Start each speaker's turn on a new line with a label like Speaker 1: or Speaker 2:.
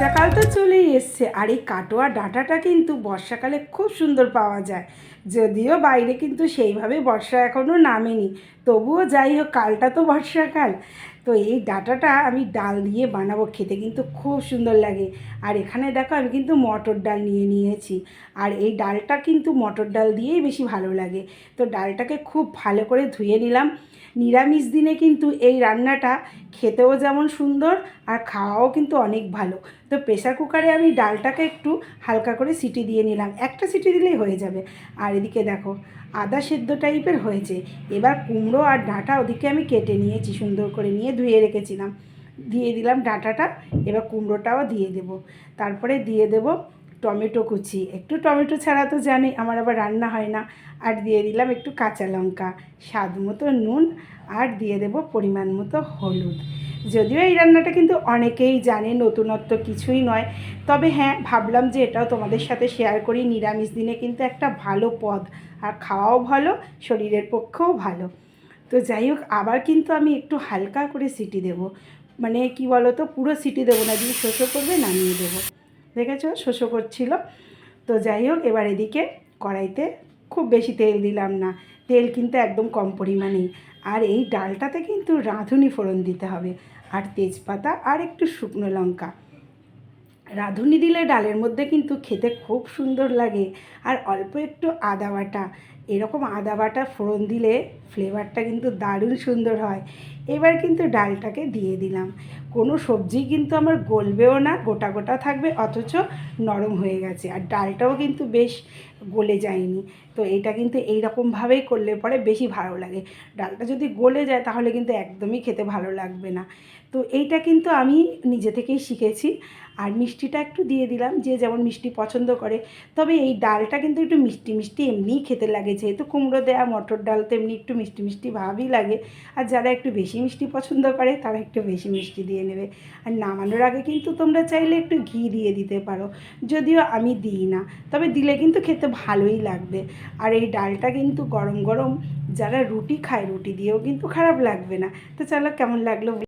Speaker 1: বর্ষাকাল তো চলেই এসছে। আর এই কাটোয়া ডাঁটাটা কিন্তু বর্ষাকালে খুব সুন্দর পাওয়া যায়। যদিও বাইরে কিন্তু সেইভাবে বর্ষা এখনও নামেনি। তবুও যাই হোক, কালটা তো বর্ষাকাল। তো এই ডাটাটা আমি ডাল দিয়ে বানাবো খেতে, কিন্তু খুব সুন্দর লাগে। আর এখানে দেখো, আমি কিন্তু মটর ডাল নিয়ে নিয়েছি। আর এই ডালটা কিন্তু মটর ডাল দিয়েই বেশি ভালো লাগে। তো ডালটাকে খুব ভালো করে ধুয়ে নিলাম। নিরামিষ দিনে কিন্তু এই রান্নাটা খেতেও যেমন সুন্দর, আর খাওয়াও কিন্তু অনেক ভালো। তো প্রেসার কুকারে আমি ডালটাকে একটু হালকা করে সিটি দিয়ে নিলাম। একটা সিটি দিলেই হয়ে যাবে। আর এদিকে দেখো, আদা সেদ্ধ টাইপের হয়েছে। এবার কুমড়ো আর ডাঁটা ওদিকে আমি কেটে নিয়েছি, সুন্দর করে নিয়ে ধুয়ে রেখেছিলাম। দিয়ে দিলাম ডাঁটাটা, এবার কুমড়োটাও দিয়ে দেব। তারপরে দিয়ে দেব টমেটো কুচি। একটু টমেটো ছাড়া তো জানি, আমার আবার রান্না হয় না। আর দিয়ে দিলাম একটু কাঁচা লঙ্কা, স্বাদ মতো নুন, আর দিয়ে দেব পরিমাণ মতো হলুদ। যদিও এই রান্নাটা কিন্তু অনেকেই জানে, নতুনত্ব কিছুই নয়। তবে হ্যাঁ ভাবলাম যে এটাও তোমাদের সাথে শেয়ার করি। নিরামিষ দিনে কিন্তু একটা ভালো পদ। আর খাওয়াও ভালো, শরীরের পক্ষেও ভালো। তো যাই হোক, আবার কিন্তু আমি একটু হালকা করে সিটি দেব। মানে কি বলো তো পুরো সিটি দেবো না যদি শোষো করবে, নামিয়ে দেবো। দেখেছ? শোষো করছিল। তো যাই হোক, এবার এদিকে কড়াইতে খুব বেশি তেল দিলাম না। তেল কিন্তু একদম কম পরিমাণেই। আর এই ডালটাতে কিন্তু রাঁধুনি ফোড়ন দিতে হবে। আর তেজপাতা আর একটু শুকনো লঙ্কা। রাঁধুনি দিলে ডালের মধ্যে কিন্তু খেতে খুব সুন্দর লাগে। আর অল্প একটু আদা বাটা। এরকম আদা বাটা ফোড়ন দিলে ফ্লেভারটা কিন্তু দারুণ সুন্দর হয়। এবার কিন্তু ডালটাকে দিয়ে দিলাম। কোনো সবজি কিন্তু আমার গলবেও না, গোটা গোটা থাকবে, অথচ নরম হয়ে গেছে। আর ডালটাও কিন্তু বেশ গলে যায়নি। তো এটা কিন্তু এই রকমভাবেই করলে পরে বেশি ভালো লাগে। ডালটা যদি গলে যায় তাহলে কিন্তু একদমই খেতে ভালো লাগবে না। তো এইটা কিন্তু আমি নিজে থেকেই শিখেছি। আর মিষ্টিটা একটু দিয়ে দিলাম যে যেমন মিষ্টি পছন্দ করে। তবে এই ডালটা কিন্তু একটু মিষ্টি মিষ্টি এমনিই খেতে লাগে। যেহেতু কুমড়ো দেয়া, মটর ডাল তো এমনি একটু মিষ্টি মিষ্টি ভাবই লাগে। আর যারা একটু বেশি মিষ্টি পছন্দ করে তারা একটু বেশি মিষ্টি দিয়ে নেবে। আর নামানোর আগে কিন্তু তোমরা চাইলে একটু ঘি দিয়ে দিতে পারো। যদিও আমি দিই না। তবে দিলে কিন্তু খেতে ভালোই লাগবে। আর এই ডালটা কিন্তু গরম গরম যারা রুটি খায়, রুটি দিয়েও কিন্তু খারাপ লাগবে না। তো চলো কেমন লাগল